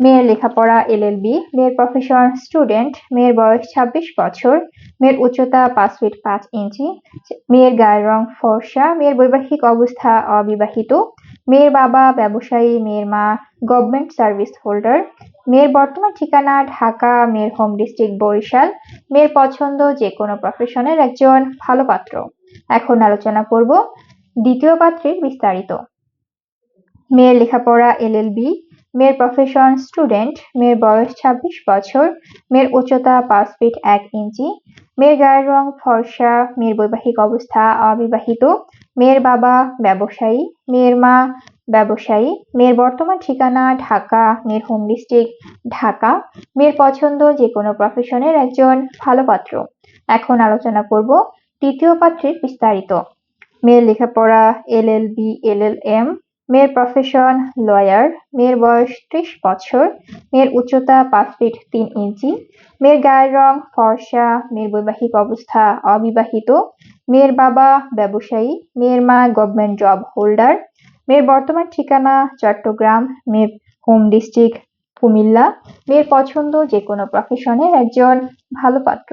মেয়ের লেখাপড়া, এলএলবি, মেয়ের প্রফেশন স্টুডেন্ট মেয়ের বয়স ছাব্বিশ বছর, মেয়ের উচ্চতা পাঁচ ফিট পাঁচ ইঞ্চি মেয়ের গায়ের রং ফর্সা, মেয়ের বৈবাহিক অবস্থা অবিবাহিত, মেয়ের বাবা ব্যবসায়ী, মেয়ের মা গভর্নমেন্ট সার্ভিস হোল্ডার মেয়ের বর্তমান ঠিকানা ঢাকা, মেয়ের হোম ডিস্ট্রিক্ট বরিশাল, মেয়ের পছন্দ যে কোনো প্রফেশনের একজন ভালো পাত্র। এখন আলোচনা করব দ্বিতীয় পাত্রের বিস্তারিত। মেয়ের লেখাপড়া এল এলএলবি মেয়ের প্রফেশন স্টুডেন্ট মেয়ের বয়স ছাব্বিশ বছর, মেয়ের উচ্চতা পাঁচ ফিট এক ইঞ্চি, মেয়ের গায়ের রং ফর্সা, মেয়ের বৈবাহিক অবস্থা অবিবাহিত, মেয়ের বাবা ব্যবসায়ী, মেয়ের মা ব্যবসায়ী, মেয়ের বর্তমান ঠিকানা ঢাকা, মেয়ের হোম ডিস্ট্রিক্ট ঢাকা, মেয়ের পছন্দ যে কোনো প্রফেশনের একজন ভালো পাত্র। এখন আলোচনা করব তৃতীয় পাত্রের বিস্তারিত। মেয়ের লেখাপড়া, L L B, L L M মেয়ের প্রফেশন লয়ার মেয়ের বয়স ত্রিশ বছর, মেয়ের উচ্চতা পাঁচ ফিট তিন ইঞ্চি, মেয়ের গায়ের রং ফর্সা, মেয়ের বৈবাহিক অবস্থা অবিবাহিত, মেয়ের বাবা ব্যবসায়ী, মেয়ের মা গভর্নমেন্ট জব হোল্ডার মেয়ের বর্তমান ঠিকানা চট্টগ্রাম, মেয়ের হোম ডিস্ট্রিক্ট কুমিল্লা, মেয়ের পছন্দ যে কোনো প্রফেশনের একজন ভালো পাত্র।